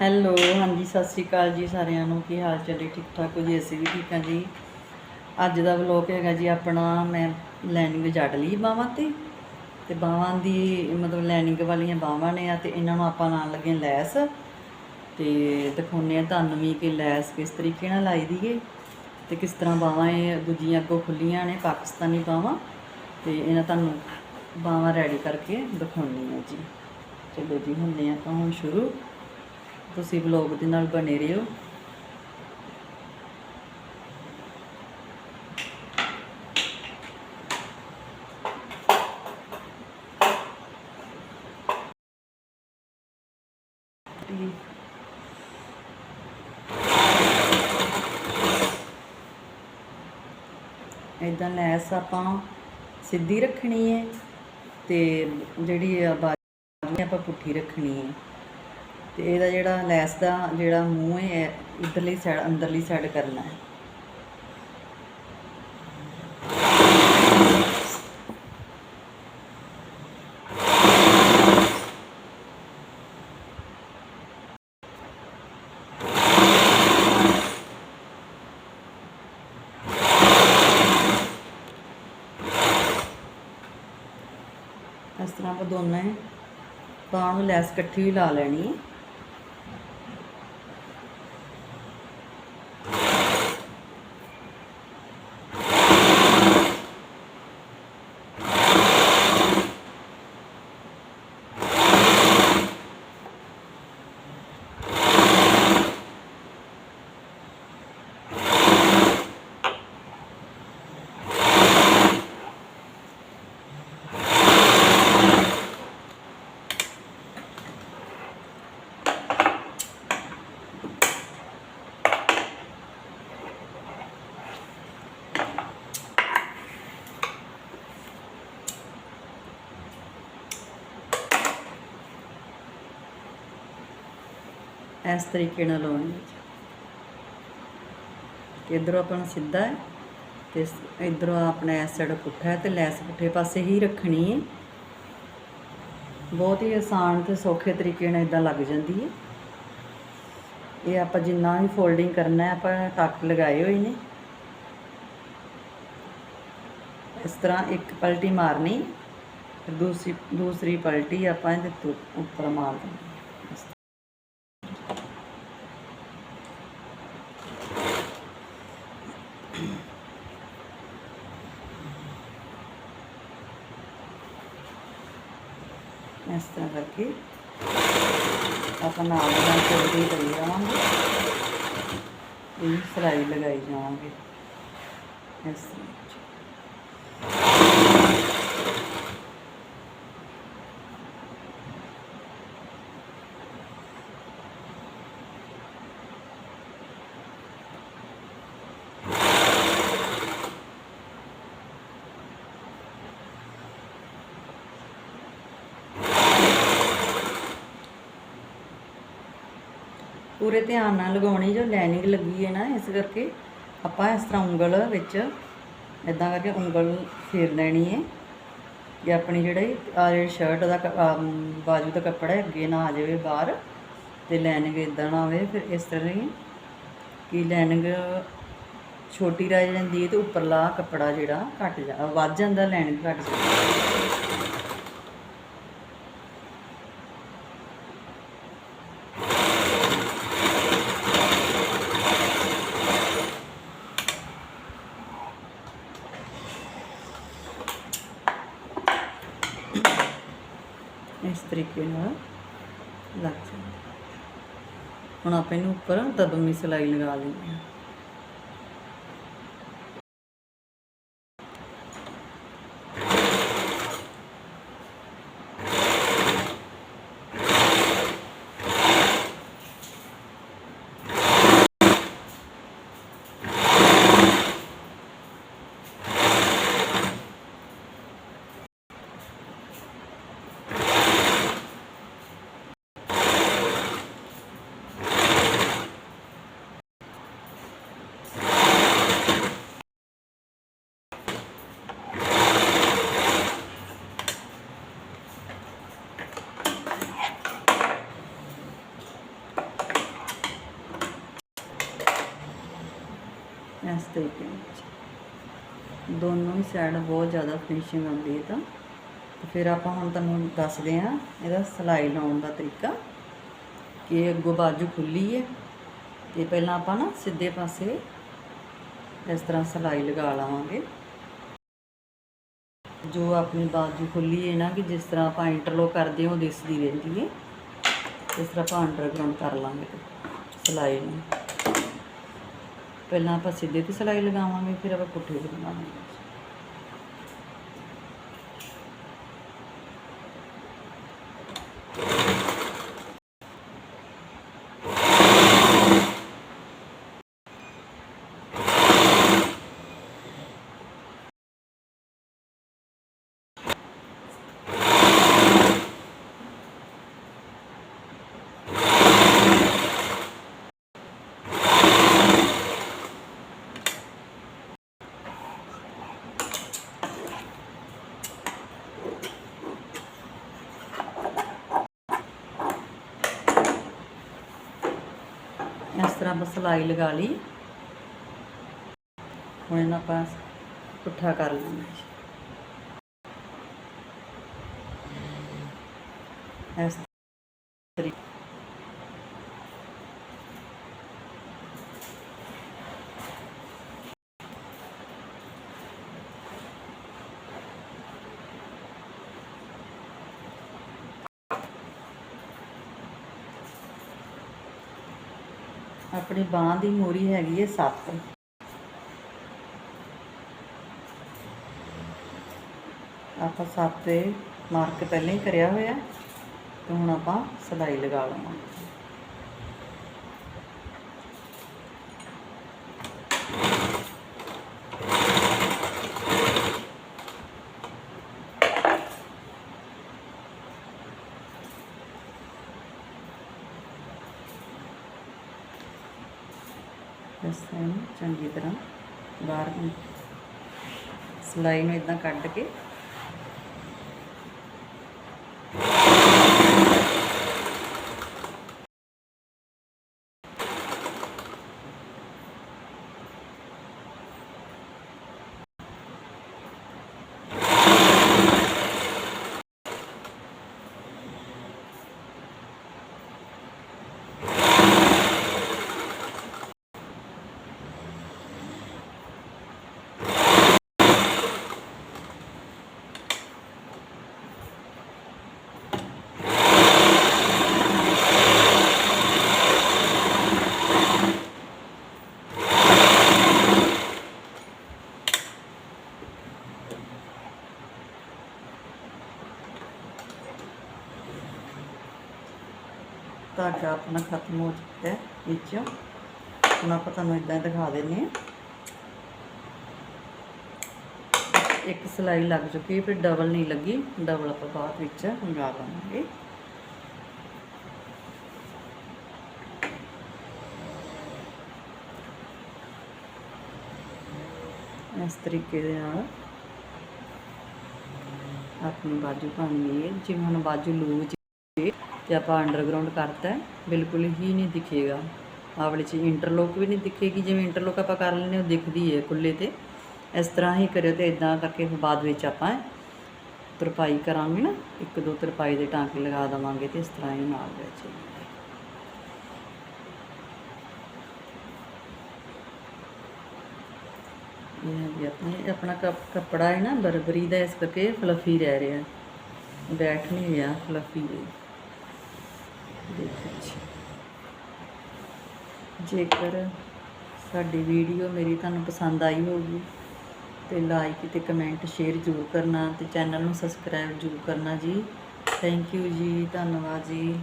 Hello ਹਾਂਜੀ, ਸਤਿ ਸ਼੍ਰੀ ਅਕਾਲ ਜੀ ਸਾਰਿਆਂ ਨੂੰ। ਕੀ ਹਾਲ ਚਾਲ ਹੈ? ਠੀਕ ਠਾਕ ਹੋ ਜੀ? ਅਸੀਂ ਵੀ ਠੀਕ ਹਾਂ ਜੀ। ਅੱਜ ਦਾ ਵਲੋਗ ਹੈਗਾ ਜੀ ਆਪਣਾ, ਮੈਂ ਲੈਨਿੰਗ ਜੜ ਲਈ ਬਾਹਾਂ ਤੇ। ਤੇ ਬਾਹਾਂ ਦੀ, ਮਤਲਬ ਲਾਈਨਿੰਗ ਵਾਲੀਆਂ ਬਾਹਾਂ ਨੇ ਆ ਤੇ ਇਹਨਾਂ ਨੂੰ ਆਪਾਂ ਲਾਉਣ ਲੱਗੇ ਲੈਸ। ਤੇ ਦਿਖਾਉਂਦੇ ਆ ਤੁਹਾਨੂੰ ਵੀ ਕਿ ਲੈਸ ਕਿਸ ਤਰੀਕੇ ਨਾਲ ਲਾਈ ਦੀ ਏ। ਤੇ ਕਿਸ ਤਰ੍ਹਾਂ ਬਾਹਾਂ ਇਹ ਦੂਜੀਆਂ ਅੱਗੋਂ ਖੁੱਲੀਆਂ ਨੇ ਪਾਕਿਸਤਾਨੀ ਬਾਹਾਂ। ਤੇ ਇਹਨਾਂ ਤੁਹਾਨੂੰ ਬਾਹਾਂ ਰੈਡੀ ਕਰਕੇ ਦਿਖਾਉਣੀ ਆ ਜੀ। ਚਲੋ ਜੀ, ਹੁੰਦੇ ਆ ਤਾਂ ਹੁਣ ਸ਼ੁਰੂ। ਤੁਸੀਂ ਵਲੌਗ ਦੇ ਨਾਲ ਬਣੇ ਰਹੋ। ਇਦਾਂ ਲੈਸ ਆਪਾਂ ਸਿੱਧੀ ਰੱਖਣੀ ਹੈ ਤੇ ਜਿਹੜੀ ਆ ਬਾਜੂ ਆਪਾਂ ਪੁੱਠੀ ਰੱਖਣੀ ਹੈ। ਤੇ ਇਹਦਾ ਜਿਹੜਾ ਲੈਸ ਦਾ ਜਿਹੜਾ ਮੂੰਹ ਹੈ ਇਹ ਇਧਰਲੀ ਸਾਈਡ ਅੰਦਰਲੀ ਸਾਈਡ ਕਰਨਾ ਹੈ। ਇਸ ਤਰ੍ਹਾਂ ਆਪਾਂ ਦੋਨੇ ਬਾਹਾਂ ਨੂੰ ਲੈਸ ਇਕੱਠੀ ਵੀ ਲਾ ਲੈਣੀ ਹੈ। ਇਸ ਤਰੀਕੇ ਨਾਲ ਲਾਉਣੀ ਹੈ ਇਧਰੋਂ ਆਪਣਾ ਸਿੱਧਾ ਹੈ, ਤੇ ਇਧਰੋਂ ਆਪਣਾ ਇਸ ਸਾਈਡ ਪੁੱਠਾ ਹੈ ਤੇ ਲੈਸ ਪੁੱਠੇ ਪਾਸੇ ਹੀ ਰੱਖਣੀ ਹੈ। ਬਹੁਤ ਹੀ ਆਸਾਨ ਤੇ ਸੌਖੇ ਤਰੀਕੇ ਨਾਲ ਇਦਾਂ ਲੱਗ ਜਾਂਦੀ ਹੈ। ਇਹ ਆਪਾਂ ਜਿੰਨਾ ਵੀ ਫੋਲਡਿੰਗ ਕਰਨਾ ਹੈ, ਆਪਾਂ ਟੱਕ ਲਗਾਏ ਹੋਏ ਨੇ। ਇਸ ਤਰ੍ਹਾਂ ਇੱਕ ਪਲਟੀ ਮਾਰਨੀ, ਫਿਰ ਦੂਸਰੀ ਦੂਸਰੀ ਪਲਟੀ ਆਪਾਂ ਇਹਦੇ ਉੱਪਰ ਮਾਰ ਦੇਣੀ। ਇਸ ਤਰ੍ਹਾਂ ਕਰਕੇ ਆਪਾਂ ਨਾਲ ਨਾਲ ਚੋੜੀ ਕਰੀ ਜਾਵਾਂਗੇ। ਇਹ ਸਿਲਾਈ ਲਗਾਈ ਜਾਵਾਂਗੇ। ਇਸ ਤਰ੍ਹਾਂ। ਪੂਰੇ ਧਿਆਨ ਨਾਲ ਲਗਾਉਣੀ ਜੋ ਲਾਈਨਿੰਗ ਲੱਗੀ ਹੈ ਨਾ, ਇਸ ਕਰਕੇ ਆਪਾਂ ਇਸ ਤਰ੍ਹਾਂ ਉਂਗਲ ਵਿੱਚ ਇਦਾਂ ਕਰਕੇ ਉਂਗਲ ਫੇਰ ਲੈਣੀ ਹੈ। ਕਿ ਆਪਣੀ ਜਿਹੜੀ ਆ ਜਿਹੜੀ ਸ਼ਰਟ ਦਾ ਕ- ਬਾਜੂ ਦਾ ਕੱਪੜਾ ਅੱਗੇ ਨਾ ਆ ਜਾਵੇ ਬਾਹਰ ਤੇ ਲਾਈਨਿੰਗ ਇਦਾਂ ਨਾ ਹੋਵੇ, ਫਿਰ ਇਸ ਤਰ੍ਹਾਂ ਹੀ ਕਿ ਲਾਈਨਿੰਗ ਛੋਟੀ ਰਹਿ ਜਾਂਦੀ ਹੈ ਤੇ ਉੱਪਰਲਾ ਕੱਪੜਾ ਜਿਹੜਾ ਘਟ ਜਾ, ਵੱਧ ਜਾਂਦਾ, ਲਾਈਨਿੰਗ ਘਟ ਜਾਂਦੀ ਇਸ ਤਰੀਕੇ ਨਾਲ ਲੱਗ ਜਾਂਦਾ ਹੁਣ ਆਪਾਂ ਇਹਨੂੰ ਉੱਪਰ ਦਬਮੀ ਸਿਲਾਈ ਲਗਾ ਲੈਂਦੇ ਹਾਂ ਇਸ ਤਰੀਕੇ ਨਾਲ। ਦੋਨੋਂ ਹੀ ਸਾਈਡ ਬਹੁਤ ਜ਼ਿਆਦਾ ਫਿਨਿਸ਼ਿੰਗ ਆਉਂਦੀ ਹੈ ਤਾਂ। ਫਿਰ ਆਪਾਂ ਹੁਣ ਤੁਹਾਨੂੰ ਦੱਸਦੇ ਹਾਂ ਇਹਦਾ ਸਿਲਾਈ ਲਾਉਣ ਦਾ ਤਰੀਕਾ, ਕਿ ਅੱਗੋਂ ਬਾਜੂ ਖੁੱਲੀ ਹੈ। ਤੇ ਪਹਿਲਾਂ ਆਪਾਂ ਨਾ ਸਿੱਧੇ ਪਾਸੇ ਇਸ ਤਰ੍ਹਾਂ ਸਿਲਾਈ ਲਗਾ ਲਾਵਾਂਗੇ। ਜੋ ਆਪਣੀ ਬਾਜੂ ਖੁੱਲੀ ਹੈ ਨਾ, ਕਿ ਜਿਸ ਤਰ੍ਹਾਂ ਆਪਾਂ ਇੰਟਰਲੋਕ ਕਰਦੇ ਹਾਂ, ਉਹ ਦਿਸਦੀ ਰਹਿੰਦੀ ਹੈ। ਇਸ ਤਰ੍ਹਾਂ ਆਪਾਂ ਅੰਡਰਗਰਾਉਂਡ ਕਰ ਲਾਂਗੇ ਸਿਲਾਈ ਨੂੰ। ਪਹਿਲਾਂ ਆਪਾਂ ਸਿੱਧੇ ਤੇ ਸਿਲਾਈ ਲਗਾਵਾਂਗੇ ਫਿਰ ਆਪਾਂ ਪੁੱਠੇ ਤੇ ਲਗਾਵਾਂਗੇ ਇਸ ਤਰ੍ਹਾਂ ਬਸ ਸਲਾਈ ਲਗਾ ਲਈ। ਹੁਣ ਇਹਨਾਂ ਆਪਾਂ ਪੁੱਠਾ ਕਰ ਲੈਣਾ ਇਸ ਆਪਣੀ ਬਾਹ ਦੀ ਮੋਰੀ ਹੈਗੀ ਹੈ 7 ਆਪਾਂ 7 ਤੇ ਮਾਰਕ ਪਹਿਲਾਂ ਹੀ ਕਰਿਆ ਹੋਇਆ, ਤੇ ਹੁਣ ਆਪਾਂ ਸਿਲਾਈ ਲਗਾ ਲਵਾਂਗੇ। ਇਸ ਤਰ੍ਹਾਂ ਚੰਗੀ ਤਰ੍ਹਾਂ ਬਾਹਰ ਸਿਲਾਈ ਨੂੰ ਇਦਾਂ ਕੱਢ ਕੇ ਧਾਗਾ ਆਪਣਾ ਖਤਮ ਹੋ ਚੁੱਕਾ ਹੈ ਹੁਣ ਆਪਾਂ ਤੁਹਾਨੂੰ ਇਦਾਂ ਦਿਖਾ ਦਿੰਨੇ ਹਾਂ। ਇੱਕ ਸਿਲਾਈ ਲੱਗ ਚੁੱਕੀ ਫਿਰ ਡਬਲ ਨਹੀਂ ਲੱਗੀ। ਡਬਲ ਆਪਾਂ ਬਾਅਦ ਵਿੱਚ ਲਗਾ ਲਵਾਂਗੇ। ਇਸ ਤਰੀਕੇ ਦੇ ਨਾਲ ਆਪਣੀ ਬਾਜੂ ਪਾਣੀ ਹੈ। ਜਿਵੇਂ ਹੁਣ ਬਾਜੂ ਲੂਜ ਤੇ ਆਪਾਂ ਅੰਡਰਗਰਾਉਂਡ ਕਰਤਾ ਬਿਲਕੁਲ ਹੀ ਨਹੀਂ ਦਿਖੇਗਾ। ਆਹ ਚ ਇੰਟਰਲੋਕ ਵੀ ਨਹੀਂ ਦਿਖੇਗੀ, ਜਿਵੇਂ ਇੰਟਰਲੋਕ ਆਪਾਂ ਕਰ ਲੈਂਦੇ ਉਹ ਦਿਖਦੀ ਹੈ ਖੁੱਲੇ ਤੇ। ਇਸ ਤਰ੍ਹਾਂ ਹੀ ਕਰਿਓ ਤੇ ਇਦਾਂ ਕਰਕੇ ਬਾਅਦ ਵਿੱਚ ਆਪਾਂ ਤਰਪਾਈ ਕਰਾਂਗੇ ਨਾ, ਇੱਕ ਦੋ ਤਰਪਾਈ ਦੇ ਟਾਂਕੇ ਲਗਾ ਦਵਾਂਗੇ ਤੇ ਇਸ ਤਰ੍ਹਾਂ ਹੀ ਨਾਲ ਵਿੱਚ ਇਹ ਹੈ ਆਪਣੇ ਆਪਣਾ ਕੱਪ- ਕੱਪੜਾ ਹੈ ਨਾ, ਬਰਬਰੀ ਦਾ ਇਸ ਕਰਕੇ ਫਲਫੀ ਰਹਿ ਰਿਹਾ। ਬੈਠ ਨਹੀਂ ਰਿਹਾ ਫਲਫੀ ਦੇਖੋ ਜੀ। ਜੇਕਰ ਸਾਡੀ ਵੀਡੀਓ ਮੇਰੀ ਤੁਹਾਨੂੰ ਪਸੰਦ ਆਈ ਹੋਊਗੀ, ਤੇ ਲਾਈਕ ਤੇ ਕਮੈਂਟ ਸ਼ੇਅਰ ਜ਼ਰੂਰ ਕਰਨਾ ਤੇ ਚੈਨਲ ਨੂੰ ਸਬਸਕ੍ਰਾਈਬ ਜ਼ਰੂਰ ਕਰਨਾ ਜੀ। ਥੈਂਕ ਯੂ ਜੀ, ਧੰਨਵਾਦ ਜੀ।